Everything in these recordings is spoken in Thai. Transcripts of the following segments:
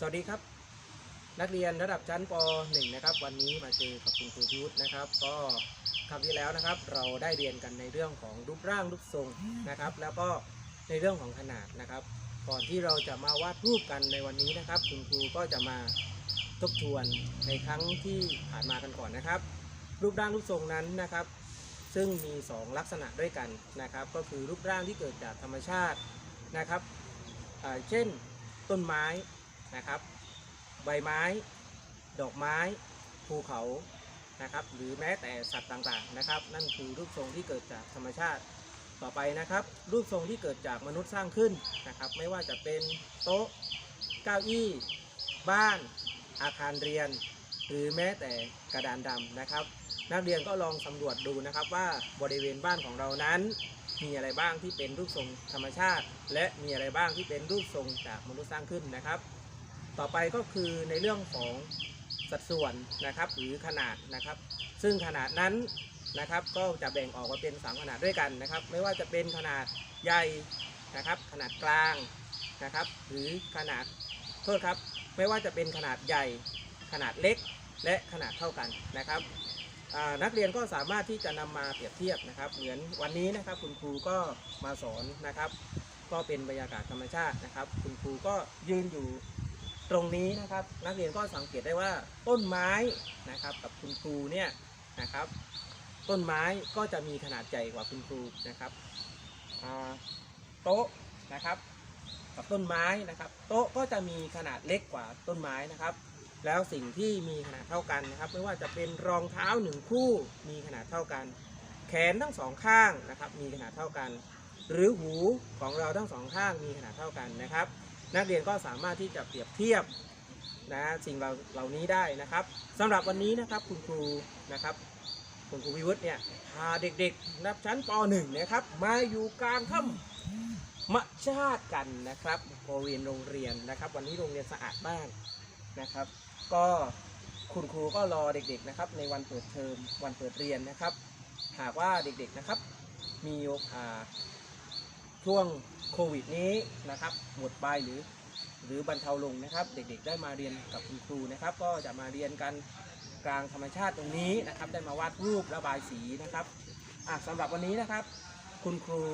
สวัสดีครับ นักเรียนระดับชั้นป .1 นะครับ วันนี้มาเจอกับคุณครูพิวุฒินะครับ ก็คราวที่แล้วนะครับ เราได้เรียนกันในเรื่องของรูปร่างรูปทรงนะครับ แล้วก็ในเรื่องของขนาดนะครับ ก่อนที่เราจะมาวาดรูปกันในวันนี้นะครับ คุณครูก็จะมาทบทวนในครั้งที่ผ่านมากันก่อนนะครับ รูปร่างรูปทรงนั้นนะครับ ซึ่งมี 2 ลักษณะด้วยกันนะครับ ก็คือรูปร่างที่เกิดจากธรรมชาตินะครับเช่นต้นไม้ นะครับ ใบไม้ ดอกไม้ ภูเขานะครับ หรือแม้แต่สัตว์ต่างๆนะครับ นั่นคือรูปทรงที่เกิดจากธรรมชาติต่อไปนะครับ รูปทรงที่เกิดจากมนุษย์สร้างขึ้นนะครับ ไม่ว่าจะเป็นโต๊ะเก้าอี้ บ้าน อาคารเรียน หรือแม้แต่กระดานดำนะครับ นักเรียนก็ลองสำรวจดูนะครับว่าบริเวณบ้านของเรานั้น มีอะไรบ้างที่เป็นรูปทรงธรรมชาติ และมีอะไรบ้างที่เป็นรูปทรงจากมนุษย์สร้างขึ้นนะครับ ต่อไปก็คือในเรื่องของสัดส่วนนะครับหรือขนาดนะครับ ซึ่งขนาดนั้นนะครับก็จะแบ่งออกมาเป็น 3 ขนาดด้วยกันนะครับ ไม่ว่าจะเป็นขนาดใหญ่นะครับขนาดกลางนะครับหรือขนาดโทษครับไม่ว่าจะเป็นขนาดใหญ่ ขนาดเล็กและขนาดเท่ากันนะครับนักเรียนก็สามารถที่จะนำมาเปรียบเทียบนะครับ เหมือนวันนี้นะครับคุณครูก็มาสอนนะครับ ก็เป็นบรรยากาศธรรมชาตินะครับ คุณครูก็ยืนอยู่ ตรงนี้นะครับนักเรียนก็สังเกตได้ว่าต้นไม้นะครับกับคุณครูเนี่ยนะครับ ต้นไม้ก็จะมีขนาดใหญ่กว่าคุณครูนะครับโต๊ะนะครับกับต้นไม้นะครับ โต๊ะก็จะมีขนาดเล็กกว่าต้นไม้นะครับ แล้วสิ่งที่มีขนาดเท่ากันนะครับ ไม่ว่าจะเป็นรองเท้าหนึ่งคู่มีขนาดเท่ากัน แขนทั้งสองข้างนะครับ มีขนาดเท่ากัน หรือหูของเราทั้งสองข้างมีขนาดเท่ากันนะครับ นักเรียนก็สามารถที่จะเปรียบเทียบนะสิ่งเหล่านี้ได้นะครับสำหรับวันนี้นะครับคุณครูนะครับคุณครูวิวุฒิเนี่ยพาเด็กๆนับชั้นป .1 นะครับมาอยู่กลางถ้ำมะชาติกันนะครับบริเวณโรงเรียนนะครับ วันนี้โรงเรียนสะอาดมากนะครับ ก็คุณครูก็รอเด็กๆนะครับ ในวันเปิดเทอมวันเปิดเรียนนะครับ หากว่าเด็กๆนะครับ มีโอกาส ช่วงโควิดนี้นะครับหมดไปหรือ หรือบรรเทาลงนะครับ เด็กๆได้มาเรียนกับคุณครูนะครับ ก็จะมาเรียนกันกลางธรรมชาติตรงนี้นะครับ ได้มาวาดรูประบายสีนะครับอะสำหรับวันนี้นะครับ คุณครู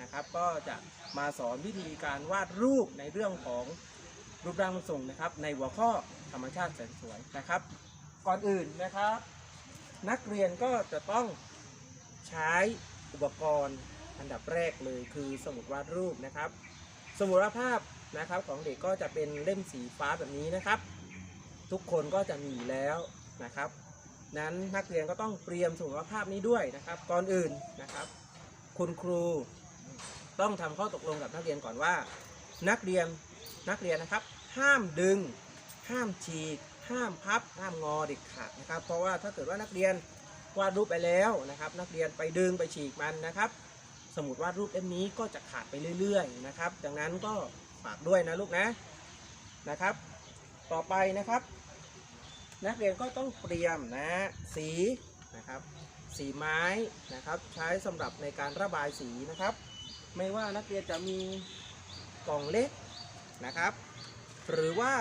นะครับ ก็จะมาสอนวิธีการวาดรูปในเรื่องของรูปร่างรูปทรงนะครับ ในหัวข้อธรรมชาติแสนสวยนะครับ ก่อนอื่นนะครับ นักเรียนก็จะต้องใช้อุปกรณ์ อันดับแรกเลยคือสมุดวาดรูปนะครับ สมุดวาดภาพนะครับของเด็กก็จะเป็นเล่มสีฟ้าแบบนี้นะครับ ทุกคนก็จะมีแล้วนะครับ นั้นนักเรียนก็ต้องเตรียมสมุดวาดภาพนี้ด้วยนะครับ ก่อนอื่นนะครับ คุณครูต้องทำข้อตกลงกับนักเรียนก่อนว่า นักเรียนนักเรียนนะครับ ห้ามดึง ห้ามฉีกห้ามพับ ห้ามงอเด็ดขาดนะครับ เพราะว่าถ้าเกิดว่านักเรียนวาดรูปไปแล้วนะครับ นักเรียนไปดึงไปฉีกมันนะครับ สมุดวาดรูปเล่มนี้ก็จะขาดไปเรื่อยๆนะครับ ดังนั้นก็ฝากด้วยนะลูกนะนะครับ ต่อไปนะครับ นักเรียนก็ต้องเตรียมนะสีนะครับ สีไม้นะครับใช้สำหรับในการระบายสีนะครับ ไม่ว่านักเรียนจะมีกล่องเล็กนะครับ หรือว่า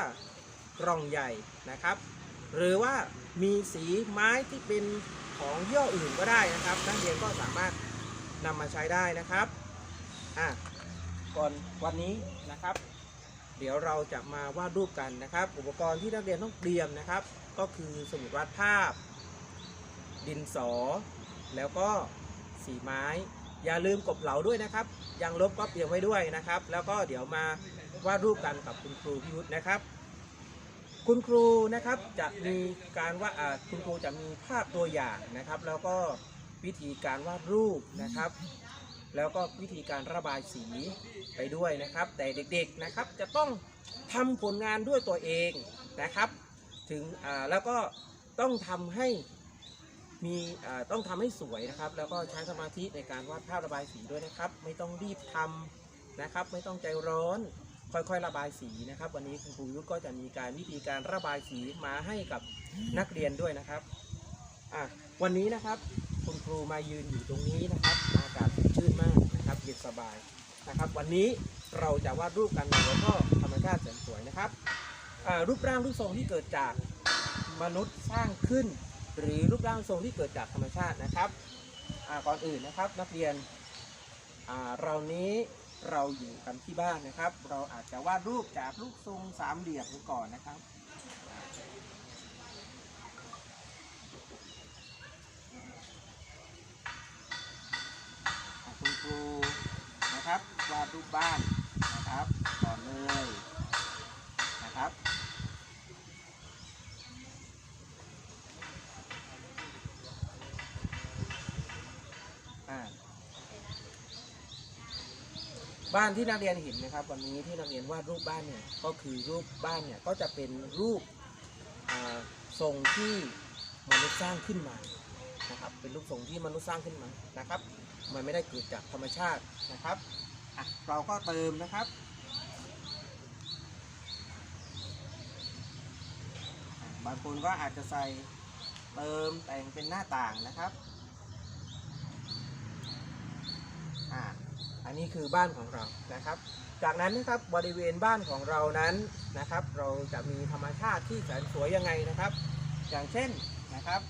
กล่องใหญ่นะครับ หรือว่ามีสีไม้ที่เป็นของย่ออื่นก็ได้นะครับ นักเรียนก็สามารถ นำมาใช้ได้นะครับอะก่อนวันนี้นะครับ เดี๋ยวเราจะมาวาดรูปกันนะครับ อุปกรณ์ที่นักเรียนต้องเตรียมนะครับ ก็คือสมุดวาดภาพ ดินสอ แล้วก็สีไม้ อย่าลืมกบเหลาด้วยนะครับยางลบก็เตรียมไว้ด้วยนะครับ แล้วก็เดี๋ยวมาวาดรูปกันกับคุณครูพิยุทธนะครับ คุณครูนะครับจะมีการว่าคุณครูจะมีภาพตัวอย่างนะครับ แล้วก็ วิธีการวาดรูปนะครับ แล้วก็วิธีการระบายสีไปด้วยนะครับ แต่เด็กๆนะครับจะต้องทำผลงานด้วยตัวเองนะครับ ถึงแล้วก็ต้องทำให้มีต้องทำให้สวยนะครับ แล้วก็ใช้สมาธิในการวาดภาพระบายสีด้วยนะครับ ไม่ต้องรีบทำนะครับ ไม่ต้องใจร้อนค่อยๆ ระบายสีนะครับ วันนี้คุณครูยุทธก็จะมีการวิธีการระบายสีมาให้กับนักเรียนด้วยนะครับวันนี้นะครับ คุณครูมายืนอยู่ตรงนี้นะครับอากาศชื่นมากนะครับเย็นสบายนะครับ วันนี้เราจะวาดรูปกันหัวข้อธรรมชาติแสนสวยนะครับรูปร่างรูปทรงที่เกิดจากมนุษย์สร้างขึ้น หรือรูปร่างทรงที่เกิดจากธรรมชาตินะครับก่อนอื่นนะครับนักเรียนเรานี้เราอยู่กันที่บ้านนะครับ เราอาจจะวาดรูปจากรูปทรงสามเหลี่ยมก่อนนะครับ วาดรูปบ้านนะครับก่อนเลยนะครับอ่าบ้านที่นักเรียนเห็นนะครับ วันนี้ที่นักเรียนวาดรูปบ้านเนี่ยก็คือรูปบ้านเนี่ยก็จะเป็นรูปทรงที่มนุษย์สร้างขึ้นมานะครับ เป็นรูปทรงที่มนุษย์สร้างขึ้นมานะครับ มันไม่ได้เกิดจากธรรมชาตินะครับ อะเราก็เติมนะครับบางคนก็อาจจะใส่เติมแต่งเป็นหน้าต่างนะครับอะอันนี้คือบ้านของเรานะครับ จากนั้นนะครับบริเวณบ้านของเรานั้นนะครับ เราจะมีธรรมชาติที่แสนสวยยังไงนะครับ อย่างเช่นนะครับ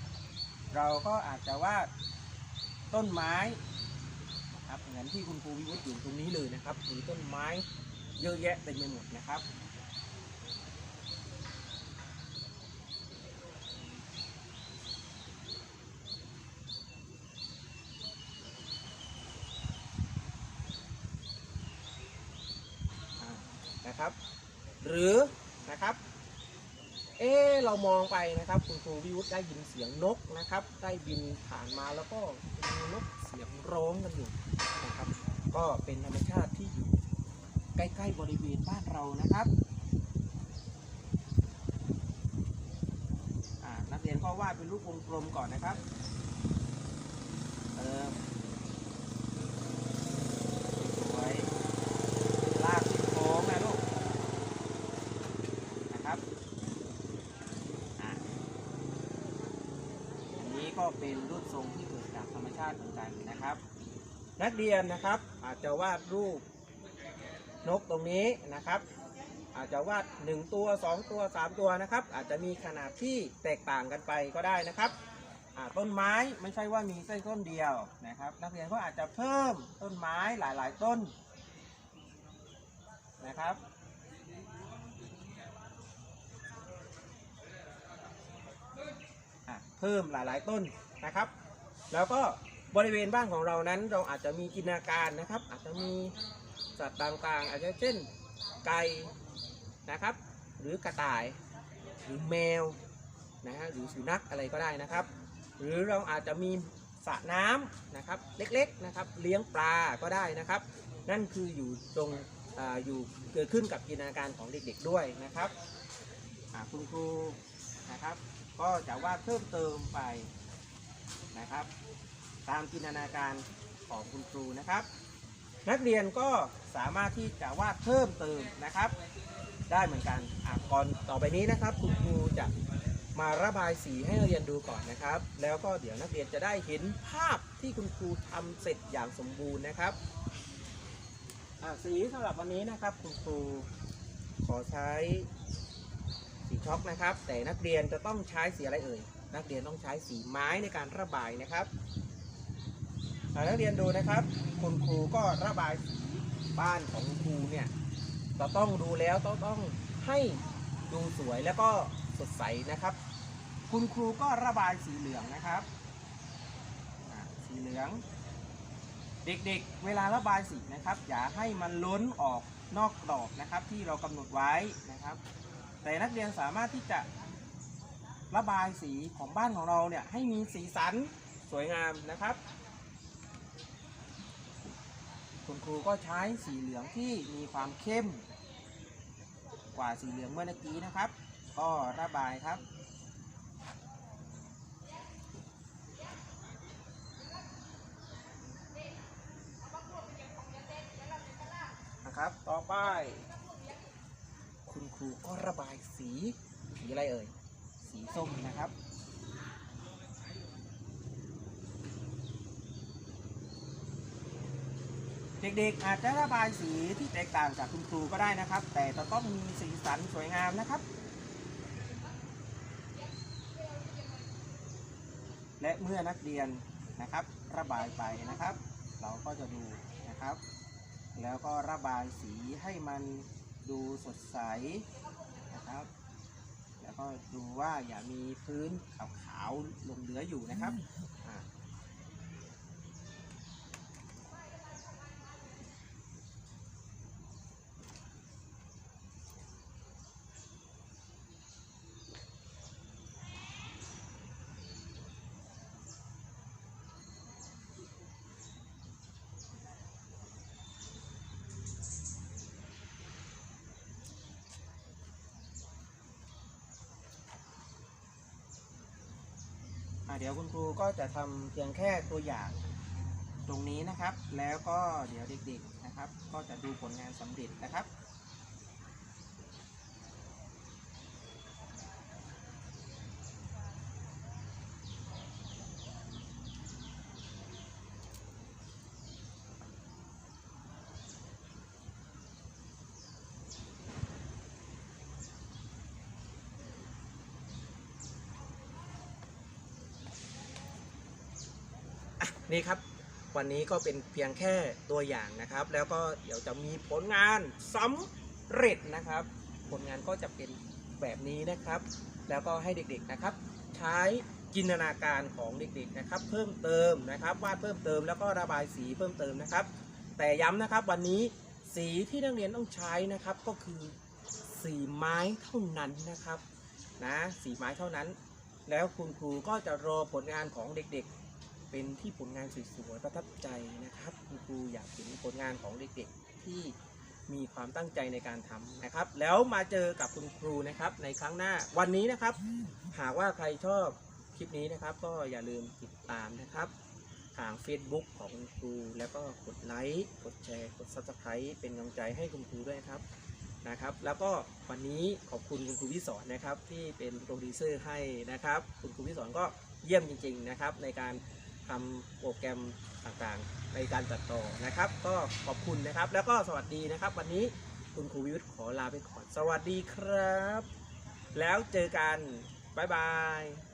เราก็อาจจะวาดต้นไม้ ครับเหมือนที่คุณครูวิวุฒิอยู่ตรงนี้เลยนะครับมีต้นไม้เยอะแยะเต็มไปหมดนะครับนะครับ หรือ เอ๊ะเรามองไปนะครับคุณครูวิวุฒิได้ยินเสียงนกนะครับ ได้บินผ่านมาแล้วก็มีนกเสียงร้องกันอยู่นะครับ ก็เป็นธรรมชาติที่อยู่ใกล้ๆบริเวณบ้านเรานะครับนักเรียนก็วาดเป็นรูปวงกลมก่อนนะครับเติมสวยๆลากสิโค้งนะลูกนะครับอะอันนี้ก็ เป็นรูปทรงที่เกิดจากธรรมชาติเหมือนกันนะครับ นักเรียนนะครับอาจจะวาดรูปนกตรงนี้นะครับ อาจจะวาด 1 ตัว 2 ตัว 3 ตัวนะครับ อาจจะมีขนาดที่แตกต่างกันไปก็ได้นะครับต้นไม้ไม่ใช่ว่ามีเส้นต้นเดียวนะครับ นักเรียนก็อาจจะเพิ่มต้นไม้หลาย ๆ ต้นนะครับเพิ่มหลาย ๆ ต้น นะครับ แล้วก็บริเวณบ้านของเรานั้นเราอาจจะมีจินตนาการนะครับ อาจจะมีสัตว์ต่างๆ อาจจะเช่นไก่นะครับ หรือกระต่าย หรือแมวนะฮะหรือสุนัขอะไรก็ได้นะครับ หรือเราอาจจะมีสระน้ำนะครับเล็กๆนะครับเลี้ยงปลาก็ได้นะครับ นั่นคืออยู่ตรงออยู่เกิดขึ้นกับจินตนาการของเด็กๆด้วยนะครับคุณครูนะครับ ก็จะวาดเพิ่มเติมไป นะครับ ตามจินตนาการของคุณครูนะครับ นักเรียนก็สามารถที่จะวาดเพิ่มเติมนะครับ ได้เหมือนกันอะก่อนต่อไปนี้นะครับ คุณครูจะมาระบายสีให้นักเรียนดูก่อนนะครับ แล้วก็เดี๋ยวนักเรียนจะได้เห็นภาพที่คุณครูทำเสร็จอย่างสมบูรณ์นะครับสีสำหรับวันนี้นะครับ คุณครูขอใช้ สีช็อกนะครับ แต่นักเรียนจะต้องใช้สีอะไรเอ่ย นักเรียนต้องใช้สีไม้ในการระบายนะครับนักเรียนดูนะครับ คุณครูก็ระบายสีบ้านของครูเนี่ยจะต้องดูแล้วต้องต้องให้ดูสวยแล้วก็สดใสนะครับ คุณครูก็ระบายสีเหลืองนะครับ สีเหลือง เด็กๆ เวลาระบายสีนะครับ อย่าให้มันล้นออกนอกกรอบนะครับ ที่เรากำหนดไว้นะครับ แต่นักเรียนสามารถที่จะระบายสีของบ้านของเราเนี่ยให้มีสีสันสวยงามนะครับ คุณครูก็ใช้สีเหลืองที่มีความเข้ม กว่าสีเหลืองเมื่อกี้นะครับ ก็ระบายครับนะครับ ต่อไป ครูก็ระบายสีสีอะไรเอ่ย สีส้มนะครับ เด็กๆอาจจะระบายสีที่แตกต่างจากคุณครูก็ได้นะครับ แต่จะต้องมีสีสันสวยงามนะครับ และเมื่อนักเรียนนะครับ ระบายไปนะครับ เราก็จะดูนะครับ แล้วก็ระบายสีให้มัน ดูสดใสนะครับ แล้วก็ดูว่าอย่ามีพื้นขาวๆลงเหลืออยู่นะครับ เดี๋ยวคุณครูก็จะทำเพียงแค่ตัวอย่างตรงนี้นะครับ แล้วก็เดี๋ยวเด็กๆนะครับ ก็จะดูผลงานสำเร็จนะครับ นี่ครับวันนี้ก็เป็นเพียงแค่ตัวอย่างนะครับ แล้วก็เดี๋ยวจะมีผลงานสำเร็จนะครับ ผลงานก็จะเป็นแบบนี้นะครับ แล้วก็ให้เด็กๆนะครับ ใช้จินตนาการของเด็กๆนะครับ เพิ่มเติมนะครับวาดเพิ่มเติมแล้วก็ระบายสีเพิ่มเติมนะครับ แต่ย้ำนะครับวันนี้สีที่นักเรียนต้องใช้นะครับก็คือสีไม้เท่านั้นนะครับนะสีไม้เท่านั้น แล้วคุณครูก็จะรอผลงานของเด็กๆ เป็นที่ผลงานสวยๆประทับใจนะครับ คุณครูอยากเห็นผลงานของเด็กๆที่มีความตั้งใจในการทำนะครับ แล้วมาเจอกับคุณครูนะครับ ในครั้งหน้าวันนี้นะครับ หากว่าใครชอบคลิปนี้นะครับ ก็อย่าลืมติดตามนะครับทาง Facebook ของคุณครู แล้วก็กดไลค์กดแชร์กด Subscribe เป็นกำลังใจให้คุณครูด้วยนะครับนะครับ แล้วก็วันนี้ขอบคุณคุณครูพิสอนนะครับ ที่เป็นโปรดิวเซอร์ให้นะครับ คุณครูพิสอนก็เยี่ยมจริง ๆ นะครับ ในการ ทำโปรแกรมต่างๆ ในการตัดต่อนะครับ ก็ขอบคุณนะครับ แล้วก็สวัสดีนะครับ วันนี้คุณครูวิวขอลาไปก่อน สวัสดีครับ แล้วเจอกัน บ๊ายบาย